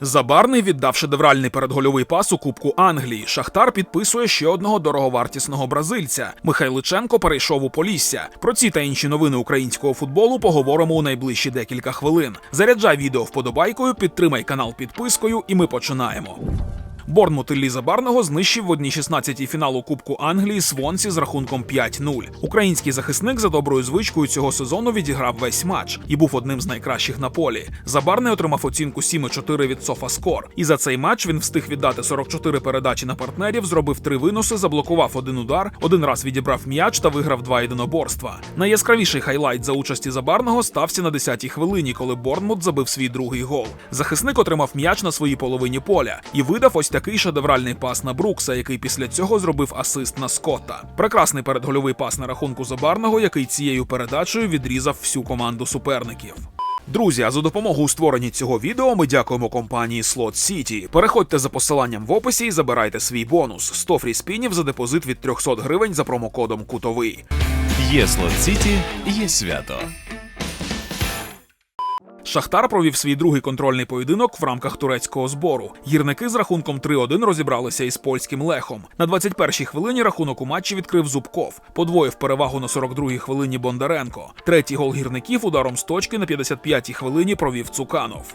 Забарний віддав шедевральний передгольовий пас у Кубку Англії. Шахтар підписує ще одного дороговартісного бразильця. Михайличенко перейшов у Полісся. Про ці та інші новини українського футболу поговоримо у найближчі декілька хвилин. Заряджай відео вподобайкою, підтримай канал підпискою, і ми починаємо. Борнмут Іллі Забарного знищив в одній 16 фіналу Кубку Англії Свонсі з рахунком 5-0. Український захисник за доброю звичкою цього сезону відіграв весь матч і був одним з найкращих на полі. Забарний отримав оцінку 7,4 від Софаскор. І за цей матч він встиг віддати 44 передачі на партнерів, зробив три виноси, заблокував один удар, один раз відібрав м'яч та виграв два єдиноборства. Найяскравіший хайлайт за участі Забарного стався на 10-й хвилині, коли Борнмут забив свій другий гол. Захисник отримав м'яч на своїй половині поля і видав ось такий шедевральний пас на Брукса, який після цього зробив асист на Скотта. Прекрасний передгольовий пас на рахунку Забарного, який цією передачею відрізав всю команду суперників. Друзі, а за допомогою у створенні цього відео ми дякуємо компанії Slot City. Переходьте за посиланням в описі і забирайте свій бонус 100 фріспінів за депозит від 300 гривень за промокодом Кутовий. Є Слот Сіті, є свято. Шахтар провів свій другий контрольний поєдинок в рамках турецького збору. Гірники з рахунком 3-1 розібралися із польським лехом. На 21-й хвилині рахунок у матчі відкрив Зубков. Подвоїв перевагу на 42-й хвилині Бондаренко. Третій гол гірників ударом з точки на 55-й хвилині провів Цуканов.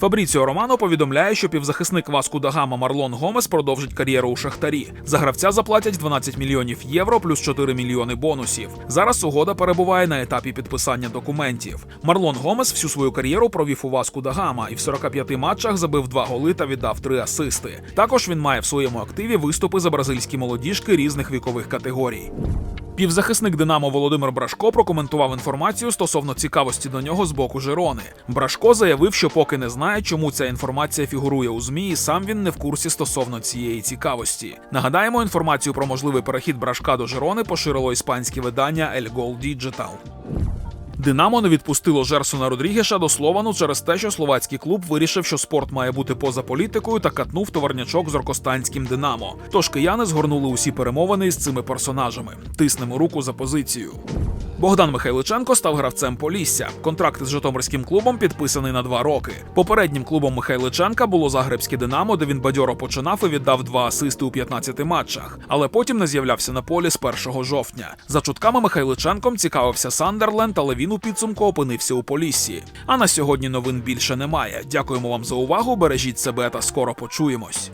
Фабріціо Романо повідомляє, що півзахисник Васку Дагама Марлон Гомес продовжить кар'єру у Шахтарі. За гравця заплатять 12 мільйонів євро плюс 4 мільйони бонусів. Зараз угода перебуває на етапі підписання документів. Марлон Гомес всю свою кар'єру провів у Васку Дагама і в 45 матчах забив два голи та віддав три асисти. Також він має в своєму активі виступи за бразильські молодіжки різних вікових категорій. Півзахисник Динамо Володимир Брашко прокоментував інформацію стосовно цікавості до нього з боку Жирони. Брашко заявив, що поки не знає, чому ця інформація фігурує у змі, і сам він не в курсі стосовно цієї цікавості. Нагадаємо, інформацію про можливий перехід Брашка до Жирони поширило іспанське видання El Gol Digital. Динамо не відпустило Жерсона Родрігеша до Словану через те, що словацький клуб вирішив, що спорт має бути поза політикою та катнув товарнячок з Оркостанським Динамо. Тож кияни згорнули усі перемовини із цими персонажами. Тиснемо руку за позицію. Богдан Михайличенко став гравцем Полісся. Контракт із Житомирським клубом підписаний на два роки. Попереднім клубом Михайличенка було Загребське Динамо, де він бадьоро починав і віддав два асисти у 15 матчах, але потім не з'являвся на полі з 1 жовтня. За чутками Михайличенком цікавився Сандерленд, але він у підсумку опинився у Поліссі. А на сьогодні новин більше немає. Дякуємо вам за увагу. Бережіть себе та скоро почуємось.